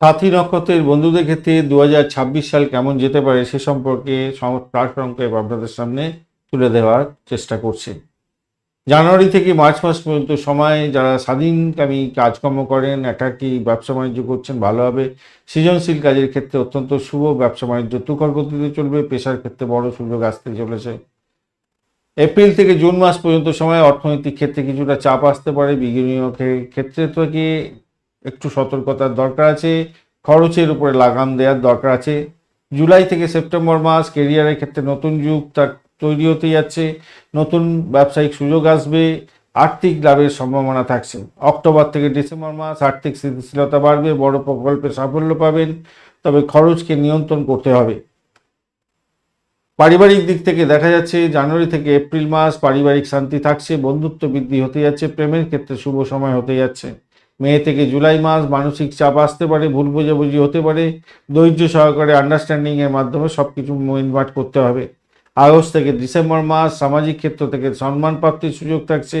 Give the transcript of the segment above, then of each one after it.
সাথী নক্ষত্রের বন্ধুদের ক্ষেত্রে দু হাজার ছাব্বিশ সাল কেমন যেতে পারে সে সম্পর্কে প্রাসঙ্গিক আপনাদের সামনে তুলে দেওয়ার চেষ্টা করছি। জানুয়ারি থেকে মার্চ মাস পর্যন্ত সময় যারা স্বাধীনকামী কাজকর্ম করেন, একাকী ব্যবসা বাণিজ্য করছেন ভালোভাবে সৃজনশীল কাজের ক্ষেত্রে অত্যন্ত শুভ ব্যবসা বাণিজ্য তুখর গতিতে চলবে, পেশার ক্ষেত্রে বড় সুযোগ আসতে চলেছে। এপ্রিল থেকে জুন মাস পর্যন্ত সময় অর্থনৈতিক ক্ষেত্রে কিছুটা চাপ আসতে পারে, বিনিয়োগের ক্ষেত্রে থেকে একটু সতর্কতার দরকার আছে, খরচের উপরে লাগাম দেওয়ার দরকার আছে। জুলাই থেকে সেপ্টেম্বর মাস, কেরিয়ারের ক্ষেত্রে নতুন যুগ তার তৈরি হতে যাচ্ছে, নতুন ব্যবসায়িক সুযোগ আসবে, আর্থিক লাভের সম্ভাবনা থাকছে। অক্টোবর থেকে ডিসেম্বর মাস, আর্থিক স্থিতিশীলতা বাড়বে, বড় প্রকল্পে সাফল্য পাবেন, তবে খরচকে নিয়ন্ত্রণ করতে হবে। পারিবারিক দিক থেকে দেখা যাচ্ছে, জানুয়ারি থেকে এপ্রিল মাস, পারিবারিক শান্তি থাকছে, বন্ধুত্ব বৃদ্ধি হতে যাচ্ছে, প্রেমের ক্ষেত্রে শুভ সময় হতে যাচ্ছে। মে থেকে জুলাই মাস মানসিক চাপ আসতে পারে, ভুল বোঝাবুঝি হতে পারে, ধৈর্য সহকারে আন্ডারস্ট্যান্ডিংয়ের মাধ্যমে সব কিছু ইনভার্ট করতে হবে। আগস্ট থেকে ডিসেম্বর মাস সামাজিক ক্ষেত্র থেকে সম্মান প্রাপ্তির সুযোগ থাকছে,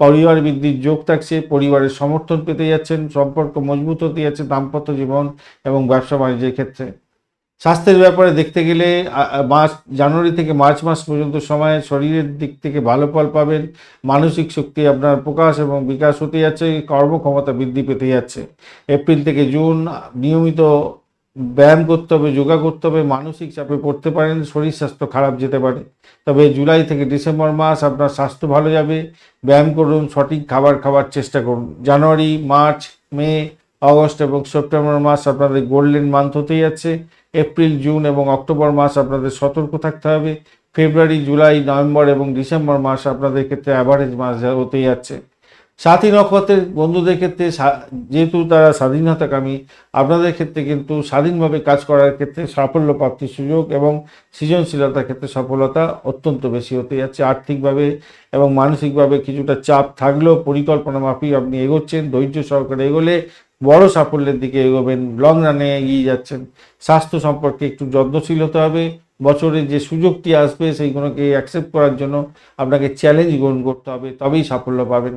পরিবার বৃদ্ধির যোগ থাকছে, পরিবারের সমর্থন পেতে যাচ্ছেন, সম্পর্ক মজবুত হতে যাচ্ছে দাম্পত্য জীবন এবং ব্যবসা বাণিজ্যের ক্ষেত্রে। স্বাস্থ্যের ব্যাপারে দেখতে গেলে মার্চ জানুয়ারি থেকে মার্চ মাস পর্যন্ত সময়ে শরীরের দিক থেকে ভালো ফল পাবেন। মানসিক শক্তি আপনার প্রকাশ এবং বিকাশ হতে যাচ্ছে, কর্মক্ষমতা বৃদ্ধি পেতে যাচ্ছে। এপ্রিল থেকে জুন, নিয়মিত ব্যায়াম করতে হবে, যোগা করতে হবে, মানসিক চাপে পড়তে পারেন, শরীর স্বাস্থ্য খারাপ যেতে পারে। তবে জুলাই থেকে ডিসেম্বর মাস আপনার স্বাস্থ্য ভালো যাবে। ব্যায়াম করুন, সঠিক খাবার খাওয়ার চেষ্টা করুন। জানুয়ারি, মার্চ, মে আগস্ট এবং সেপ্টেম্বর মাস আপনাদের গোল্ডেন মান্থ হতেই যাচ্ছে। এপ্রিল, জুন এবং অক্টোবর মাস আপনাদের সতর্ক থাকতে হবে। ফেব্রুয়ারি, জুলাই, নভেম্বর এবং ডিসেম্বর মাস আপনাদের ক্ষেত্রে অ্যাভারেজ মাস হতে যাচ্ছে। সাথী নক্ষত্রের বন্ধুদের ক্ষেত্রে যেহেতু তারা স্বাধীনতাকামী, আপনাদের ক্ষেত্রে কিন্তু স্বাধীনভাবে কাজ করার ক্ষেত্রে সাফল্য প্রাপ্তির সুযোগ এবং সৃজনশীলতার ক্ষেত্রে সফলতা অত্যন্ত বেশি হতে যাচ্ছে আর্থিকভাবে এবং মানসিকভাবে কিছুটা চাপ থাকলেও পরিকল্পনা মাফিক আপনি এগোচ্ছেন, ধৈর্য সহকারে এগোলে বড় সাফল্যের দিকে এগোবেন, লং রানে এগিয়ে যাচ্ছেন। স্বাস্থ্য সম্পর্কে একটু যত্নশীল হতে হবে। বছরে যে সুযোগটি আসবে সেইগুলোকে অ্যাকসেপ্ট করার জন্য আপনাকে চ্যালেঞ্জ গ্রহণ করতে হবে, তবেই সাফল্য পাবেন।